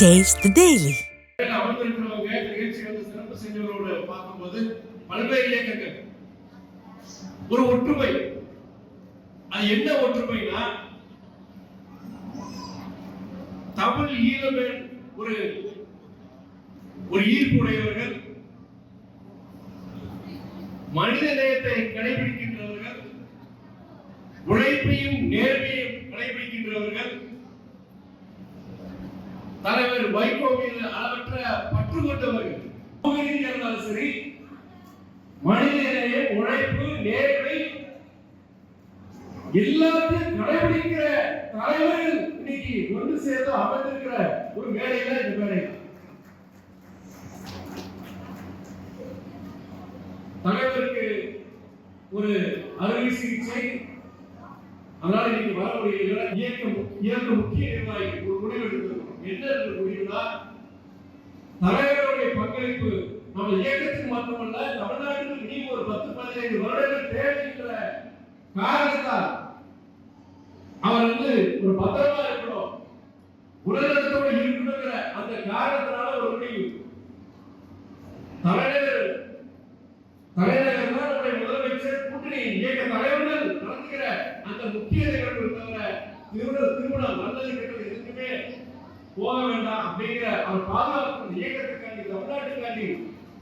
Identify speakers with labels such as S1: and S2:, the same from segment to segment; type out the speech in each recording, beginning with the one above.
S1: Taste the Daily.
S2: அமர்ந்திருக்கிறவங்க நிகழ்ச்சி வந்து சிறப்பு செஞ்சவரோடு பார்க்கும்போது பல்வேறு இயக்கங்கள் ஒரு ஒற்றுமை அது என்ன ஒற்றுமைனா தமிழ் ஈழமேல் ஒரு ஒரு ஈர்ப்புடையவர்கள் மனித நேயத்தை கடைபிடிக்கின்றவர்கள் உழைப்பையும் நேர்மையும் கடைபிடிக்கின்றவர்கள் தலைவர் வைகோ மீது அளவற்ற பற்று கொண்டவர்கள் இருந்தாலும் சரி மனிதநேய உழைப்பு நேர்மை எல்லாத்தையும் கடைபிடிக்கிற தலைவர்கள் இன்னைக்கு ஒன்று சேர்ந்து அமர்ந்திருக்கிற ஒரு மேடையில இந்த வேலை தலைவருக்கு ஒரு அறுவை சிகிச்சை அதனால இன்னைக்கு வர முடியல இயக்கம் இயக்க முக்கிய நிர்வாகி ஒரு முடிவு என்ன ஒரு தலைவருடைய பங்களிப்பு நம்ம இயக்கத்துக்கு மட்டுமல்ல தமிழ்நாட்டுக்கு இனி ஒரு பத்து பதினைந்து வருடங்கள் தேவைங்கிற காரணத்தால் அவர் வந்து ஒரு பத்திரமா இருக்கணும். உடல்நலத்தோடு இருக்கணுங்கிற அந்த காரணத்தினால ஒரு முடிவு தலைநகர் தலைநகர் தான் நம்முடைய முதலமைச்சர் கூட்டணி இயக்க தலைவர்கள் நடத்துகிற அந்த முக்கிய நிகழ்வு தவிர திருமணம் திருமணம் நல்லது போக வேண்டாம் அப்படிங்கிற அவர் பாதுகாப்பு இயக்கத்துக்காண்டி தமிழ்நாட்டுக்காண்டி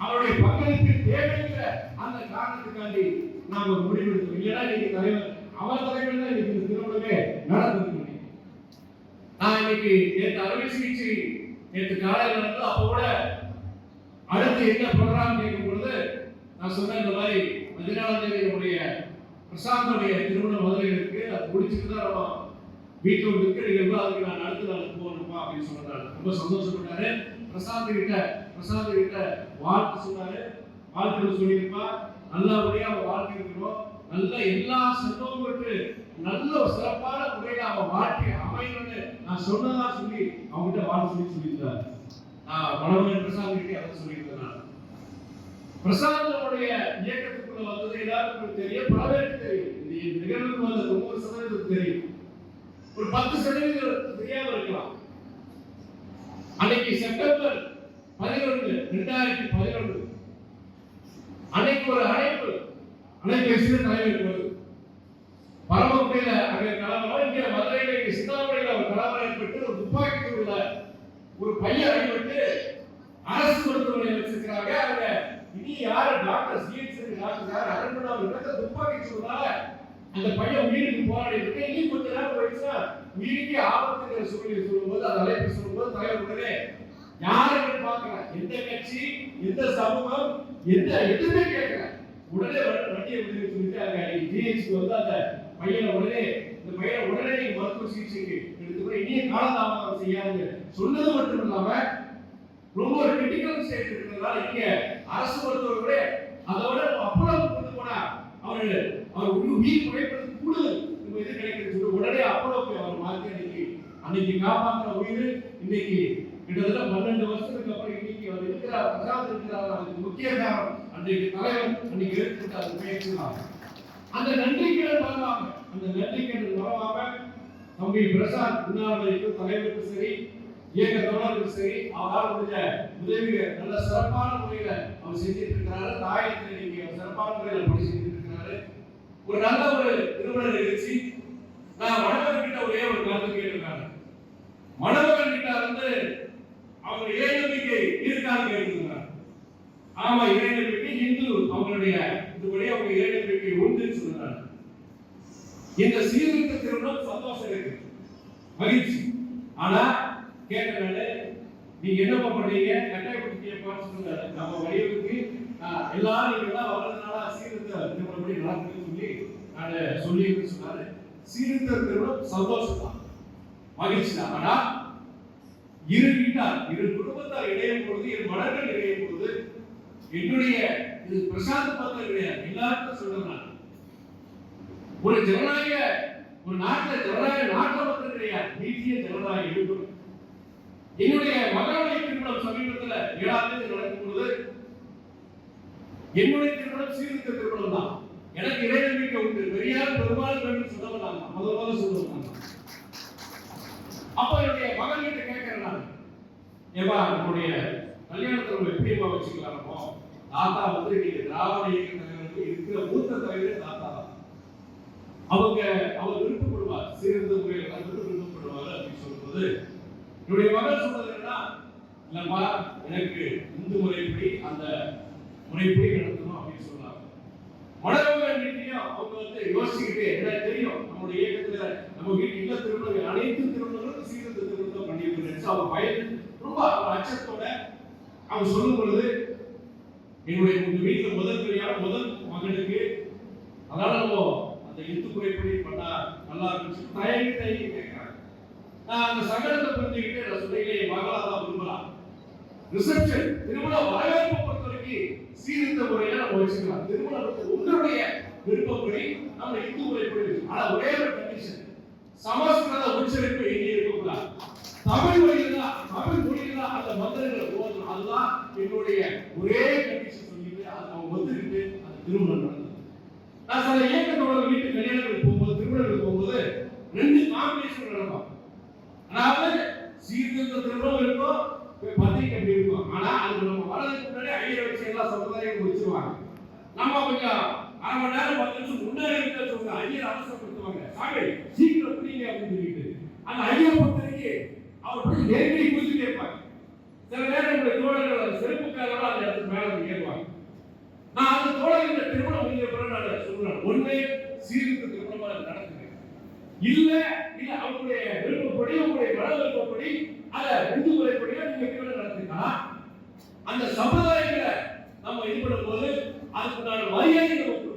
S2: அவருடைய பங்களிப்பு தேவைங்கிற அந்த காரணத்துக்காண்டி நாம முடிவெடுத்தோம். முடிவு இல்லைன்னா இன்னைக்கு தலைவர் அவர் தலைவர் தான் இன்னைக்கு இந்த திருமணமே நடந்தது நான் இன்னைக்கு நேற்று அறுவை சிகிச்சை நேற்று காலையில் வந்து அப்போ கூட அடுத்து என்ன ப்ரோக்ராம் கேட்கும் பொழுது நான் சொன்னேன் இந்த மாதிரி பதினாலாம் தேதி நம்முடைய பிரசாந்தனுடைய திருமண மதுரை இருக்கு. அது முடிச்சுட்டு தான் நம்ம வீட்டில் ஒரு அதுக்கு நான் அடுத்த நாள் போகணும்ப்பா அப்படின்னு சொன்னாரு. ரொம்ப சந்தோஷப்பட்டாரு. பிரசாந்த் கிட்ட பிரசாந்த் கிட்ட வாழ்த்து சொன்னாரு வாழ்த்துக்கள் சொல்லியிருப்பா. நல்லபடியா அவன் வாழ்க்கை இருக்கிறோம் நல்ல எல்லா செல்வம் பெற்று நல்ல சிறப்பான முறையில அவன் வாழ்க்கை அமையணும்னு நான் சொன்னதா சொல்லி அவங்ககிட்ட வாழ்த்து சொல்லி சொல்லியிருந்தார் நான் மனோகரன் பிரசாந்த் கிட்டே அதை சொல்லியிருந்தேன் நான். பிரசாந்தனுடைய இயக்கத்துக்குள்ள வந்தது எல்லாருக்கும் தெரியும். பல பேருக்கு தெரியும். இந்த நிகழ்வுக்கு வந்த தொண்ணூறு சதவீதத்துக்கு தெரியும். ஒரு பத்து சதவீதம் தெரியாம இருக்கலாம். அன்னைக்கு செப்டம்பர் பதினொன்று ரெண்டாயிரத்தி பதினொன்று. அன்னைக்கு ஒரு அழைப்பு அலைபேசியில் தலைவருக்கு வருது பரமக்குடியில அங்கே கலவரம் இங்கே மதுரையில இங்க சித்தாமணியில ஒரு கலவரம் ஏற்பட்டு ஒரு துப்பாக்கி உள்ள ஒரு பையன் அடிபட்டு அரசு மருத்துவமனை வச்சிருக்கிறாங்க. அவங்க இனி யாரு டாக்டர் சிஎச்சி டாக்டர் யார் அரண்மனை துப்பாக்கி சூழ்நிலை அந்த பையன் உயிருக்கு போராடி இருக்கு நீ கொஞ்ச நேரம் போயிடுச்சுன்னா உயிருக்கே ஆபத்துங்கிற சூழ்நிலை சொல்லும்போது அந்த அழைப்பு சொல்லும்போது தலைவர் உடனே யாருன்னு பார்க்கல? எந்த கட்சி? எந்த சமூகம்? எந்த எதுவுமே கேட்கல. உடனே வண்டி- வண்டியை சொல்லிட்டாங்க சொல்லிட்டு ஜிஹெச்க்கு வந்து அந்த பையனை உடனே இந்த பையனை உடனே நீங்க மருத்துவ சிகிச்சைக்கு எடுத்துக்கணும் இனிய காலதாமதம் செய்யாது சொன்னது மட்டும் இல்லாம ரொம்ப ஒரு கிரிட்டிக்கல் ஸ்டேட் இருக்கிறதுனால இங்க அரசு மருத்துவர்களே அதோட அப்புறம் கொண்டு போனா அவரு அவர் உயிர் உயிர் குறைப்பதற்கு கூடுதல் நம்ம இது கிடைக்கிறது உடனே அப்பளோ போய் அவர் மாற்றி அன்னைக்கு அன்னைக்கு காப்பாற்ற உயிர் இன்னைக்கு கிட்டத்தட்ட பன்னெண்டு வருஷத்துக்கு அப்புறம் இன்னைக்கு அவர் இருக்கிறார் பிரசாத் இருக்கிறார். அதுக்கு முக்கிய காரணம் அன்றைக்கு தலைவர் அன்னைக்கு ஏற்பட்டு அது அந்த நன்றிக்கேடு மறவாம அந்த நன்றிக்கேடு மறவாம தம்பி பிரசாத் உண்ணாவிற்கு தலைவருக்கு சரி இயக்க தோழருக்கு சரி அவரால் முடிஞ்ச உதவிகள் நல்ல சிறப்பான முறையில அவர் செஞ்சிட்டு இருக்கிறாரு. தாயத்தில் இன்னைக்கு சிறப்பான முறையில் பணி ஒரு நல்ல ஒரு திருமண நிகழ்ச்சி. நான் மணமகன் கிட்ட ஒரே ஒரு கருத்து கேட்டிருக்காங்க. மணவர்கள் கிட்ட வந்து அவங்க இறை நம்பிக்கை இருக்கான்னு கேட்டிருக்காங்க. ஆமா இறை நம்பிக்கை இந்து அவங்களுடைய இதுபடி அவங்க இறை நம்பிக்கை உண்டுன்னு சொல்றாங்க. இந்த சீர்திருத்த திருமணம் சந்தோஷம் இருக்கு. மகிழ்ச்சி. ஆனா கேட்கறாரு நீங்க என்னப்பா பண்றீங்க கட்டாயப்படுத்தியப்பான்னு சொன்னாரு நம்ம வடிவுக்கு எல்லாரும் நீங்க எல்லாம் வர்றதுனால சீர்திருத்த திருமணப்படி நடக்குதுன்னு சொல்லி நான் சொல்லி சொன்னாரு. சீர்திருத்த திருமணம் சந்தோஷம் தான் மகிழ்ச்சி தான். ஆனா இரு வீட்டார் இரு குடும்பத்தார் இணையும் பொழுது இரு மனங்கள் இணையும் பொழுது என்னுடைய இது பிரசாந்த பத்திரம் கிடையாது. எல்லாருக்கும் சொல்றேன் ஒரு ஜனநாயக ஒரு நாட்டில் ஜனநாயக நாட்டு பத்திரம் கிடையாது. நீதிய ஜனநாயக இருக்கும் என்னுடைய மகனுடைய திருமணம் சமீபத்தில் ஏழாம் தேதி நடக்கும் பொழுது என்னுடைய திருமணம் சீர்திருத்த திருமணம் தான் எனக்கு இறை நம்பிக்கை உண்டு. பெரியார் பெருமாள் வேண்டும் சொன்னவன் முதல் முதல்ல சொல்லுவாங்க. அப்ப என்னுடைய மகன் கிட்ட கேட்கிறேன் நான். ஏவா நம்முடைய கல்யாணத்தை நம்ம எப்படிமா வச்சுக்கலாமோ தாத்தா வந்து நீங்க திராவிட இயக்க தலைவருக்கு இருக்கிற மூத்த தலைவரே தாத்தா அவங்க அவர் விருப்பப்படுவார். சீர்திருத்த முறையில் கலந்து விருப்பப்படுவார் அப்படின்னு சொல்லும்போது என்னுடைய மகள் சொன்னது என்னன்னா இல்லப்பா எனக்கு இந்து முறைப்படி அந்த முறைப்படி நடத்தணும் அப்படின்னு சொல்லுவாங்க. மனோகர வீட்லயும் அவங்க வந்து யோசிச்சுக்கிட்டு எனக்கு தெரியும்? நம்மளுடைய இயக்கத்துல நம்ம வீட்டு இல்ல திருமணங்கள் அனைத்து திருமணங்களும் சீர்திருத்த திருமணம் தான் பண்ணியிருக்கேன் அவங்க பயந்து ரொம்ப ஒரு அச்சத்தோட அவங்க சொல்லும் பொழுது என்னுடைய உங்க வீட்டுல முதல் கல்யாணம் முதல் மகனுக்கு அதனால நம்ம அந்த இந்து முறைப்படி பண்ணா நல்லா இருந்துச்சு தயங்கி தயங்கி கேட்கிறாங்க. நான் அந்த சங்கடத்தை புரிஞ்சுக்கிட்டு நான் சொன்னீங்களே என் மகளா தான் விரும்பலாம். ரிசப்ஷன் திருமண வரவேற்பை பொறுத்த வரைக்கும் சீர்திருத்த முறையில நம்ம வச்சுக்கலாம். திருமணம் உங்களுடைய விருப்பப்படி நம்ம இந்து முறைப்படி ஆனா ஒரே ஒரு கண்டிஷன் சமஸ்கிருத உச்சரிப்பு எங்கே இருக்கக்கூடாது? தமிழ் மொழியில தான் தமிழ் மொழியில அந்த மந்திரங்களை போதும் அதுதான் என்னுடைய ஒரே கண்டிஷன் சொல்லிட்டு அதை அவங்க ஒத்துக்கிட்டு அந்த திருமணம் நடந்தது. நான் சில இயக்கத்தோட வீட்டு கல்யாணங்களுக்கு போகும்போது திருமணங்களுக்கு போகும்போது ரெண்டு காம்பினேஷன் நடக்கும். அதாவது சீர்திருத்த திருமணம் இருக்கும் பத்திரிக்கை அப்படி இருக்கும் ஆனா அது நம்ம வரதுக்கு முன்னாடி ஐயர் வச்சு எல்லா சம்பிரதாயம் முடிச்சிருவாங்க நம்ம கொஞ்சம் அரை மணி நேரம் பத்து நிமிஷம் முன்னாடி இருக்க சொல்லுங்க ஐயர் அவசரப்படுத்துவாங்க சாமி சீக்கிரம் புரியுங்க அப்படின்னு சொல்லிட்டு. அந்த ஐயர் பொறுத்தவரைக்கு அவர் போய் நெருங்கி குறித்து கேட்பாங்க சில நேரம் நம்முடைய தோழர்கள் அந்த செருப்புக்காரோட அந்த இடத்துக்கு மேல கேட்பாங்க. நான் அந்த தோழர்கள் திருமணம் முடிஞ்ச பிறகு நான் சொல்றேன் ஒண்ணு சீருக்கு திருமணமாக நடக்குது. இல்ல இல்ல அவங்களுடைய விருப்பப்படி உங்களுடைய மன விருப்பப்படி அத இந்து முறைப்படியோ நீங்க திருமணம் நடத்திக்கலாம் அந்த சமுதாயங்களை நம்ம இது பண்ணும் போது あなたの舞い上げる